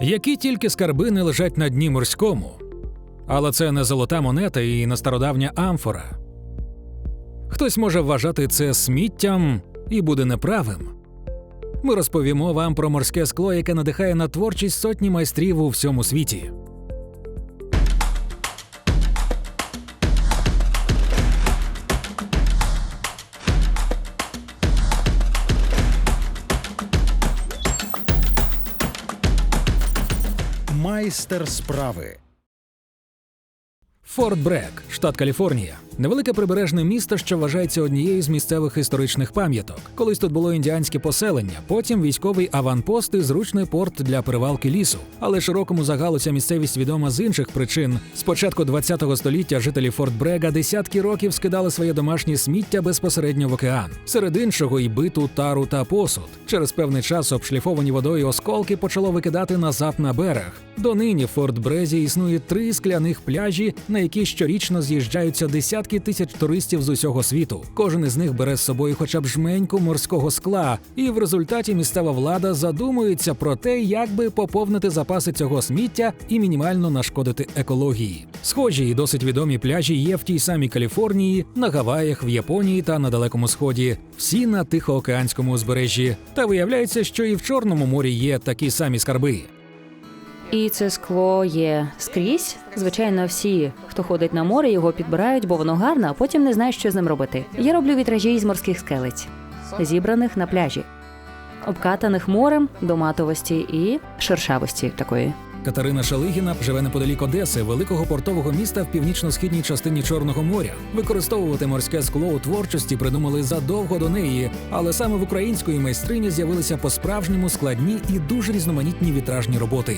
Які тільки скарби не лежать на дні морському. Але це не золота монета і не стародавня амфора. Хтось може вважати це сміттям і буде неправим. Ми розповімо вам про морське скло, яке надихає на творчість сотні майстрів у всьому світі. Майстер справи. Форт Брек, штат Каліфорнія, невелике прибережне місто, що вважається однією з місцевих історичних пам'яток. Колись тут було індіанське поселення, потім військовий аванпост і зручний порт для перевалки лісу. Але широкому загалу ця місцевість відома з інших причин. З початку ХХ століття жителі Форт Брега десятки років скидали своє домашнє сміття безпосередньо в океан. Серед іншого й биту, тару та посуд. Через певний час обшліфовані водою осколки почало викидати назад на берег. Донині в Форт Брезі існує три скляних пляжі, на які щорічно з'їжджаються десятки тисяч туристів з усього світу. Кожен із них бере з собою хоча б жменьку морського скла, і в результаті місцева влада задумується про те, як би поповнити запаси цього сміття і мінімально нашкодити екології. Схожі і досить відомі пляжі є в тій самій Каліфорнії, на Гаваях, в Японії та на Далекому Сході, всі на Тихоокеанському узбережжі. Та виявляється, що і в Чорному морі є такі самі скарби. І це скло є скрізь. Звичайно, всі, хто ходить на море, його підбирають, бо воно гарне, а потім не знають, що з ним робити. Я роблю вітражі із морських скелець, зібраних на пляжі, обкатаних морем до матовості і шершавості такої. Катерина Шалигіна живе неподалік Одеси, великого портового міста в північно-східній частині Чорного моря. Використовувати морське скло у творчості придумали задовго до неї, але саме в української майстрині з'явилися по-справжньому складні і дуже різноманітні вітражні роботи.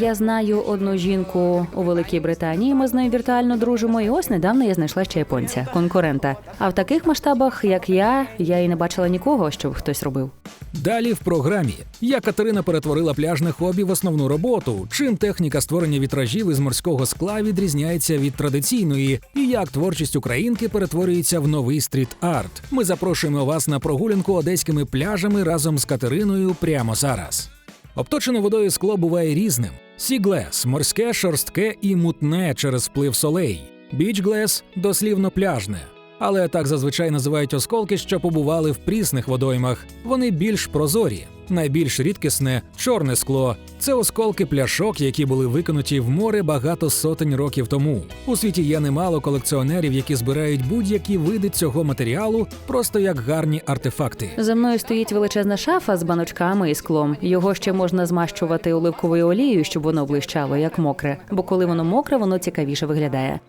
Я знаю одну жінку у Великій Британії. Ми з нею віртуально дружимо. І ось недавно я знайшла ще японця, конкурента. А в таких масштабах, як я, я і не бачила нікого, щоб хтось робив. Далі в програмі як Катерина перетворила пляжне хобі в основну роботу, чим техніка створення вітражів із морського скла відрізняється від традиційної, і як творчість українки перетворюється в новий стріт-арт. Ми запрошуємо вас на прогулянку одеськими пляжами разом з Катериною прямо зараз. Обточене водою скло буває різним: сіглес, морське, шорстке і мутне через вплив солей, бічглес дослівно пляжне. Але так зазвичай називають осколки, що побували в прісних водоймах. Вони більш прозорі. Найбільш рідкісне чорне скло це осколки пляшок, які були викинуті в море багато сотень років тому. У світі є немало колекціонерів, які збирають будь-які види цього матеріалу просто як гарні артефакти. За мною стоїть величезна шафа з баночками і склом. Його ще можна змащувати оливковою олією, щоб воно блищало, як мокре. Бо коли воно мокре, воно цікавіше виглядає.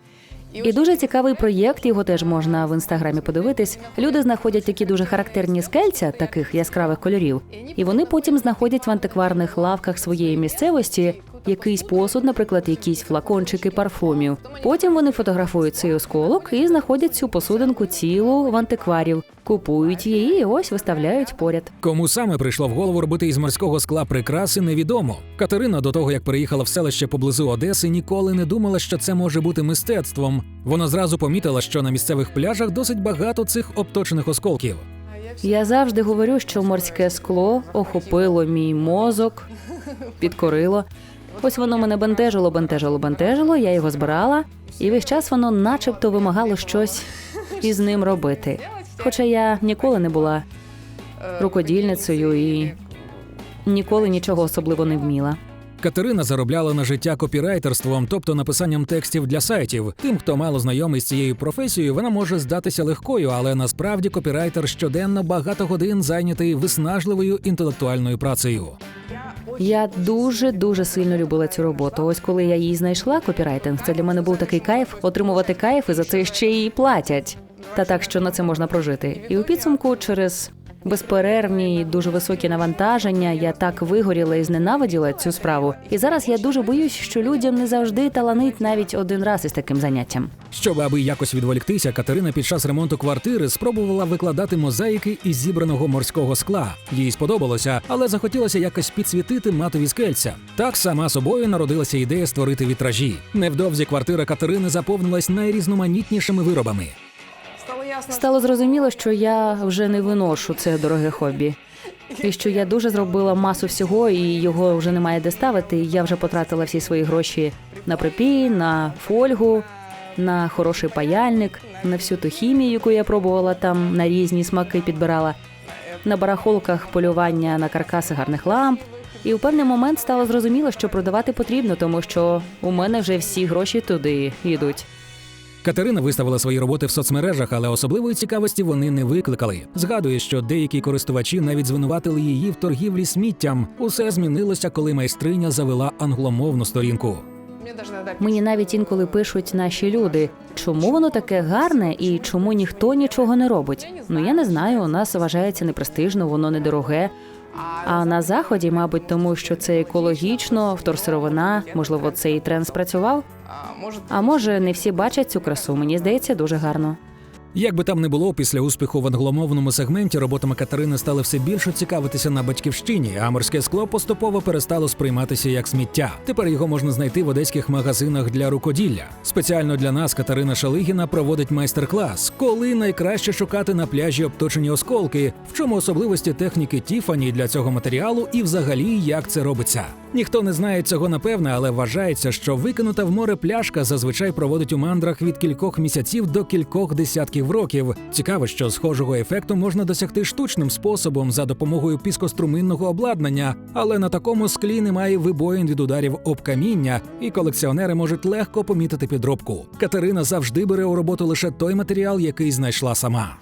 І дуже цікавий проєкт, його теж можна в інстаграмі подивитись. Люди знаходять такі дуже характерні скельця, таких яскравих кольорів, і вони потім знаходять в антикварних лавках своєї місцевості якийсь посуд, наприклад, якісь флакончики парфумів. Потім вони фотографують цей осколок і знаходять цю посудинку цілу в антикварів, купують її і ось виставляють поряд. Кому саме прийшло в голову робити із морського скла прикраси, невідомо. Катерина до того, як переїхала в селище поблизу Одеси, ніколи не думала, що це може бути мистецтвом. Вона зразу помітила, що на місцевих пляжах досить багато цих обточених осколків. Я завжди говорю, що морське скло охопило мій мозок, підкорило. Ось воно мене бентежило, бентежило, бентежило. Я його збирала, і весь час воно, начебто, вимагало щось із ним робити. Хоча я ніколи не була рукодільницею і ніколи нічого особливо не вміла. Катерина заробляла на життя копірайтерством, тобто написанням текстів для сайтів. Тим, хто мало знайомий з цією професією, вона може здатися легкою, але насправді копірайтер щоденно багато годин зайнятий виснажливою інтелектуальною працею. Я дуже дуже сильно любила цю роботу. Ось коли я її знайшла, копірайтинг, це для мене був такий кайф отримувати кайф, і за це ще й платять. Та так, що на це можна прожити. І у підсумку, через безперервні дуже високі навантаження, я так вигоріла і зненавиділа цю справу. І зараз я дуже боюсь, що людям не завжди таланить навіть один раз із таким заняттям. Щоб аби якось відволіктися, Катерина під час ремонту квартири спробувала викладати мозаїки із зібраного морського скла. Їй сподобалося, але захотілося якось підсвітити матові скельця. Так сама собою народилася ідея створити вітражі. Невдовзі квартира Катерини заповнилась найрізноманітнішими виробами. Стало зрозуміло, що я вже не виношу це дороге хобі. І що я дуже зробила масу всього, і його вже немає де ставити. Я вже потратила всі свої гроші на припій, на фольгу, на хороший паяльник, на всю ту хімію, яку я пробувала там, на різні смаки підбирала, на барахолках полювання на каркаси гарних ламп. І у певний момент стало зрозуміло, що продавати потрібно, тому що у мене вже всі гроші туди йдуть. Катерина виставила свої роботи в соцмережах, але особливої цікавості вони не викликали. Згадує, що деякі користувачі навіть звинуватили її в торгівлі сміттям. Усе змінилося, коли майстриня завела англомовну сторінку. Мені навіть інколи пишуть наші люди, чому воно таке гарне і чому ніхто нічого не робить. Ну я не знаю, у нас вважається непрестижно, воно недороге. А на заході, мабуть, тому що це екологічно, вторсировина, можливо, цей тренд спрацював. а, може, не всі бачать цю красу. Мені здається, дуже гарно. Як би там не було, після успіху в англомовному сегменті роботами Катерини стали все більше цікавитися на батьківщині, а морське скло поступово перестало сприйматися як сміття. Тепер його можна знайти в одеських магазинах для рукоділля. Спеціально для нас Катерина Шалигіна проводить майстер-клас, коли найкраще шукати на пляжі обточені осколки, в чому особливості техніки Тіфані для цього матеріалу і взагалі як це робиться. Ніхто не знає цього напевне, але вважається, що викинута в море пляшка зазвичай проводить у мандрах від кількох місяців до кількох десятків років. Цікаво, що схожого ефекту можна досягти штучним способом за допомогою піскоструминного обладнання, але на такому склі немає вибоїн від ударів об каміння, і колекціонери можуть легко помітити підробку. Катерина завжди бере у роботу лише той матеріал, який знайшла сама.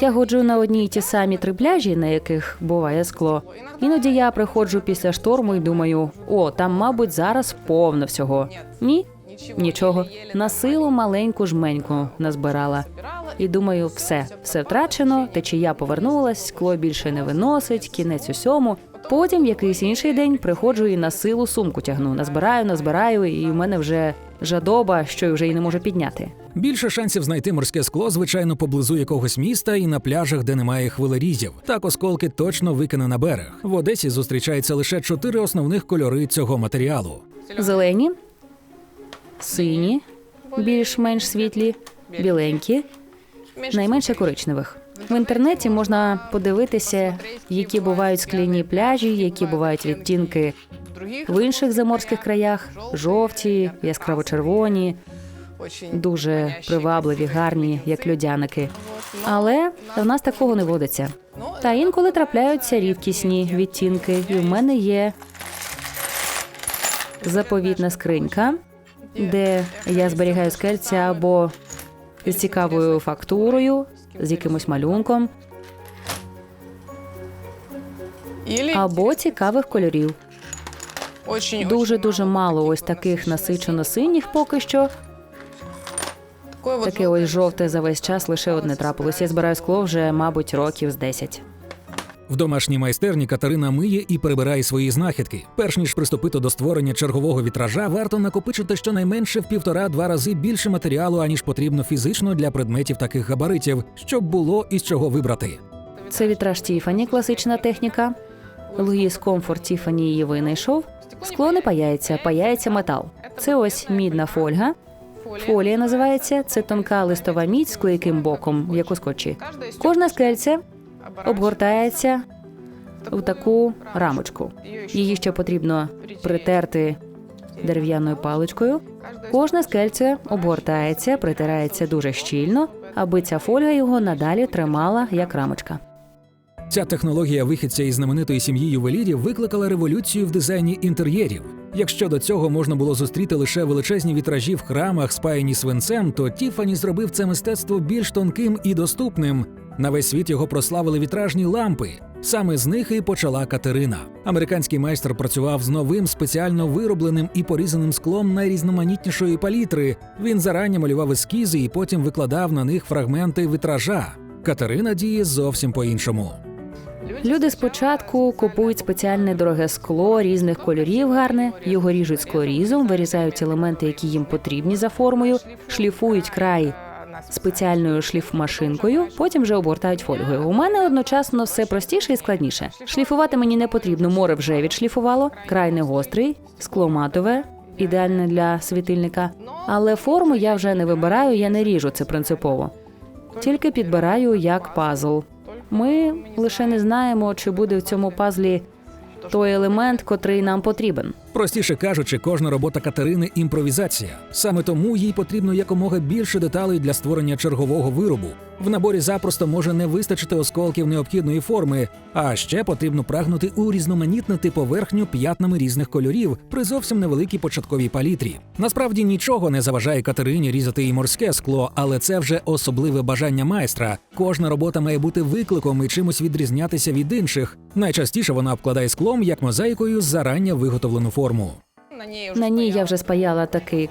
я ходжу на одні й ті самі три пляжі, на яких буває скло. Іноді я приходжу після шторму і думаю: о, там, мабуть, зараз повно всього. Ні, нічого. На силу маленьку жменьку назбирала. І думаю, все, все втрачено, течія повернулась, скло більше не виносить, кінець усьому. Потім якийсь інший день приходжу і на силу сумку тягну. Назбираю, назбираю, і в мене вже жадоба, що вже й не можу підняти. Більше шансів знайти морське скло, звичайно, поблизу якогось міста і на пляжах, де немає хвилерізів. Так осколки точно викине на берег. В Одесі зустрічається лише чотири основних кольори цього матеріалу. Зелені, сині, більш-менш світлі, біленькі, найменше коричневих. В інтернеті можна подивитися, які бувають скляні пляжі, які бувають відтінки в інших заморських краях, жовті, яскраво червоні, очень дуже привабливі, гарні, як людяники. Але в нас такого не водиться. Та інколи трапляються рідкісні відтінки, і в мене є заповітна скринька, де я зберігаю скельця або з цікавою фактурою, з якимось малюнком, або цікавих кольорів. Дуже дуже мало ось таких насичено-синіх поки що. Таке ось жовте за весь час лише одне трапилось. Я збираю скло вже, мабуть, років з 10. В домашній майстерні Катерина миє і перебирає свої знахідки. Перш ніж приступити до створення чергового вітража, варто накопичити щонайменше в півтора-два рази більше матеріалу, аніж потрібно фізично для предметів таких габаритів, щоб було із чого вибрати. Це вітраж Тіфані, класична техніка. Луїс Комфорт Тіфані її винайшов. Скло не паяється, паяється метал. Це ось мідна фольга. Фолія називається. Це тонка листова мідь з клейким боком, як у скотчі. Кожне скельце обгортається в таку рамочку. Її ще потрібно притерти дерев'яною паличкою. Кожне скельце обгортається, притирається дуже щільно, аби ця фольга його надалі тримала як рамочка. Ця технологія вихідця із знаменитої сім'ї ювелірів викликала революцію в дизайні інтер'єрів. Якщо до цього можна було зустріти лише величезні вітражі в храмах, спаяні свинцем, то Тіфані зробив це мистецтво більш тонким і доступним. На весь світ його прославили вітражні лампи. Саме з них і почала Катерина. Американський майстер працював з новим спеціально виробленим і порізаним склом найрізноманітнішої палітри. Він зарані малював ескізи і потім викладав на них фрагменти витража. Катерина діє зовсім по-іншому. Люди спочатку купують спеціальне дороге скло різних кольорів гарне, його ріжуть склорізом, вирізають елементи, які їм потрібні за формою, шліфують край спеціальною шліфмашинкою, потім вже обгортають фольгою. У мене одночасно все простіше і складніше. Шліфувати мені не потрібно, море вже відшліфувало, край не гострий, скло матове, ідеальне для світильника. Але форму я вже не вибираю, я не ріжу це принципово. Тільки підбираю як пазл. Ми лише не знаємо, чи буде в цьому пазлі той елемент, котрий нам потрібен. Простіше кажучи, кожна робота Катерини імпровізація. Саме тому їй потрібно якомога більше деталей для створення чергового виробу. В наборі запросто може не вистачити осколків необхідної форми, а ще потрібно прагнути урізноманітнити поверхню п'ятнами різних кольорів при зовсім невеликій початковій палітрі. Насправді нічого не заважає Катерині різати і морське скло, але це вже особливе бажання майстра. Кожна робота має бути викликом і чимось відрізнятися від інших. Найчастіше вона обкладає склом як мозаїкою зарання виготовлену форму. Ней На ній я вже спаяла такий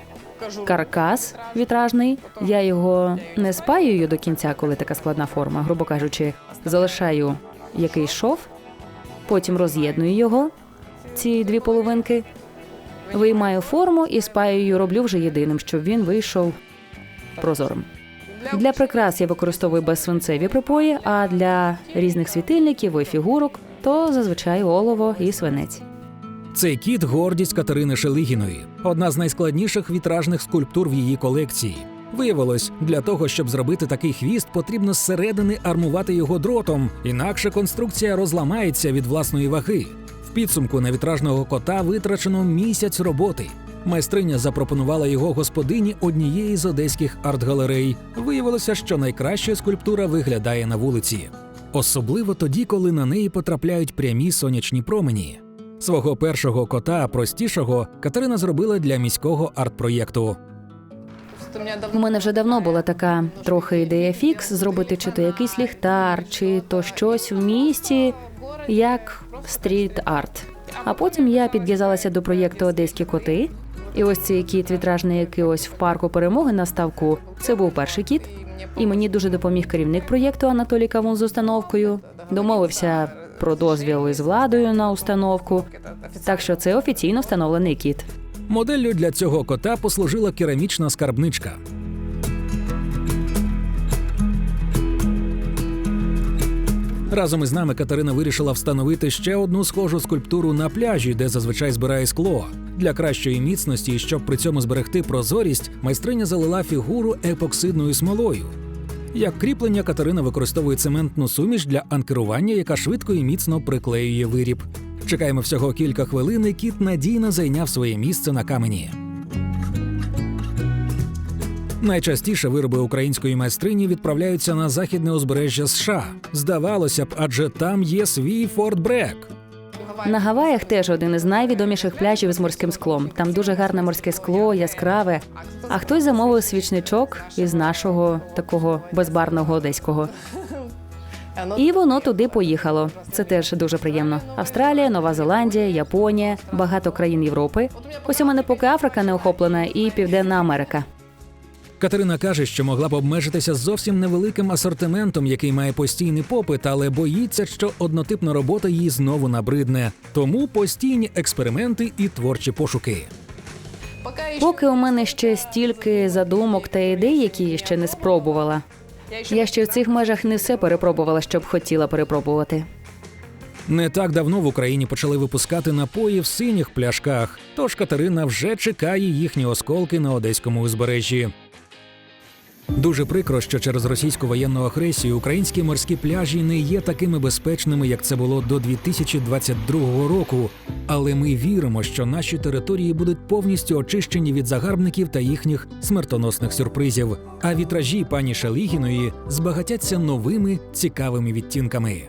каркас вітражний. Я його не спаюю до кінця, коли така складна форма, грубо кажучи, залишаю якийсь шов, потім роз'єдную його, ці дві половинки, виймаю форму і спаюю роблю вже єдиним, щоб він вийшов прозорим. Для прикрас я використовую безсвинцеві припої, а для різних світильників і фігурок то зазвичай олово і свинець. Цей кіт гордість Катерини Шелигіної, одна з найскладніших вітражних скульптур в її колекції. Виявилось, для того, щоб зробити такий хвіст, потрібно зсередини армувати його дротом, інакше конструкція розламається від власної ваги. В підсумку на вітражного кота витрачено місяць роботи. Майстриня запропонувала його господині однієї з одеських арт-галерей. Виявилося, що найкраща скульптура виглядає на вулиці, особливо тоді, коли на неї потрапляють прямі сонячні промені. Свого першого кота, простішого, Катерина зробила для міського арт-проєкту. У мене вже давно була така трохи ідея фікс зробити чи то якийсь ліхтар, чи то щось в місті, як стріт-арт. А потім я підв'язалася до проєкту Одеські коти. І ось цей кіт вітражний, який ось в парку перемоги на ставку. Це був перший кіт. І мені дуже допоміг керівник проєкту Анатолій Кавун з установкою. Домовився про дозвіл із владою на установку. Так що це офіційно встановлений кіт. Моделлю для цього кота послужила керамічна скарбничка. Разом із нами Катерина вирішила встановити ще одну схожу скульптуру на пляжі, де зазвичай збирає скло. Для кращої міцності і щоб при цьому зберегти прозорість, майстриня залила фігуру епоксидною смолою. Як кріплення Катерина використовує цементну суміш для анкерування, яка швидко і міцно приклеює виріб. Чекаємо всього кілька хвилин, і кіт надійно зайняв своє місце на камені. Найчастіше вироби української майстрині відправляються на західне узбережжя США. Здавалося б, адже там є свій Форт Брек. На Гаваях теж один із найвідоміших пляжів з морським склом. Там дуже гарне морське скло, яскраве. А хтось замовив свічничок із нашого такого безбарного одеського. І воно туди поїхало. Це теж дуже приємно. Австралія, Нова Зеландія, Японія, багато країн Європи. Ось у мене поки Африка не охоплена, і Південна Америка. Катерина каже, що могла б обмежитися зовсім невеликим асортиментом, який має постійний попит, але боїться, що однотипна робота їй знову набридне. Тому постійні експерименти і творчі пошуки. Поки у мене ще стільки задумок та ідей, які я ще не спробувала. я Я ще в цих межах не все перепробувала, що б хотіла перепробувати. Не так давно в Україні почали випускати напої в синіх пляшках, тож Катерина вже чекає їхні осколки на одеському узбережжі. Дуже прикро, що через російську воєнну агресію українські морські пляжі не є такими безпечними, як це було до 2022 року. Але ми віримо, що наші території будуть повністю очищені від загарбників та їхніх смертоносних сюрпризів. А вітражі пані Шелігіної збагатяться новими цікавими відтінками.